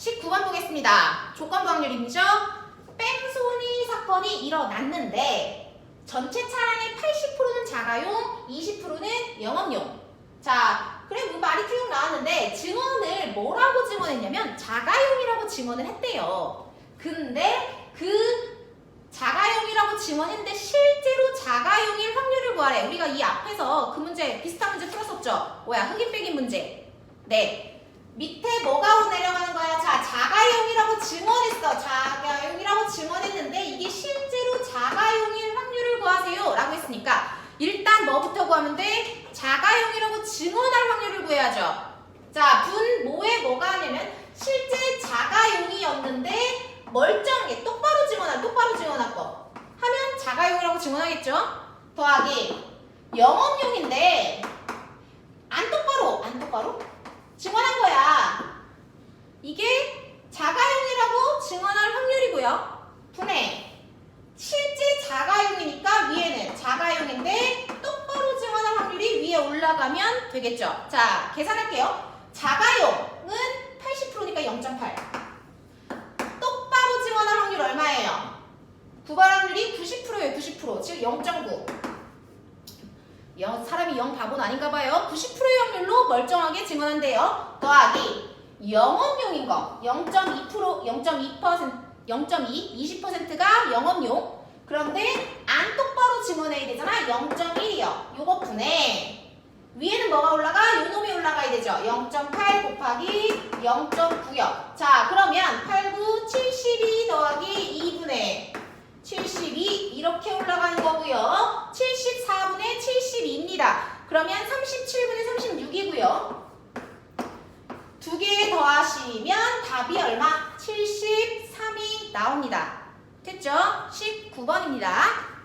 19번 보겠습니다. 조건부 확률이죠. 뺑소니 사건이 일어났는데 전체 차량의 80%는 자가용, 20%는 영업용. 자, 그래 뭐 말이 쭉 나왔는데 증언을 뭐라고 증언했냐면 자가용이라고 증언을 했대요. 근데 그 자가용이라고 증언했는데 실제로 자가용일 확률을 구하래. 우리가 이 앞에서 그 문제 비슷한 문제 풀었었죠. 뭐야 흑인 빼기 문제. 네. 밑에 뭐가 내려가는 거야? 자, 자가용이라고 증언했어. 자가용이라고 증언했는데 이게 실제로 자가용일 확률을 구하세요. 라고 했으니까 일단 뭐부터 구하면 돼? 자가용이라고 증언할 확률을 구해야죠. 자, 분 뭐에 뭐가 하냐면 실제 자가용이었는데 멀쩡하게 똑바로 증언할 똑바로 증언할 거 하면 자가용이라고 증언하겠죠? 더하기 영업용인데 안 똑바로 안 똑바로 증언한 거야. 이게 자가용이라고 확률이고요. 분해. 실제 자가용이니까 위에는 자가용인데 똑바로 증언할 확률이 위에 올라가면 되겠죠. 자, 계산할게요. 자가용은 80%니까 0.8. 똑바로 증언할 확률 얼마예요? 구발 확률이 90%예요. 90%. 즉 0.9. 영, 사람이 영 바보는 아닌가 봐요. 90%의 확률로 멀쩡하게 증언한대요. 더하기 영업용인 거 0.2% 0.2% 0.2 20%가 영업용. 그런데 안 똑바로 증언해야 되잖아. 0.1이요. 요거 분해. 위에는 뭐가 올라가? 요 놈이 올라가야 되죠. 0.8 곱하기 0.9요. 자, 그러면 8, 9, 72 더하기 2분의 72 이렇게 올라가는 거고요. 74분의 72입니다. 그러면 37분의 36이고요. 두 개 더하시면 답이 얼마? 73이 나옵니다. 됐죠? 19번입니다.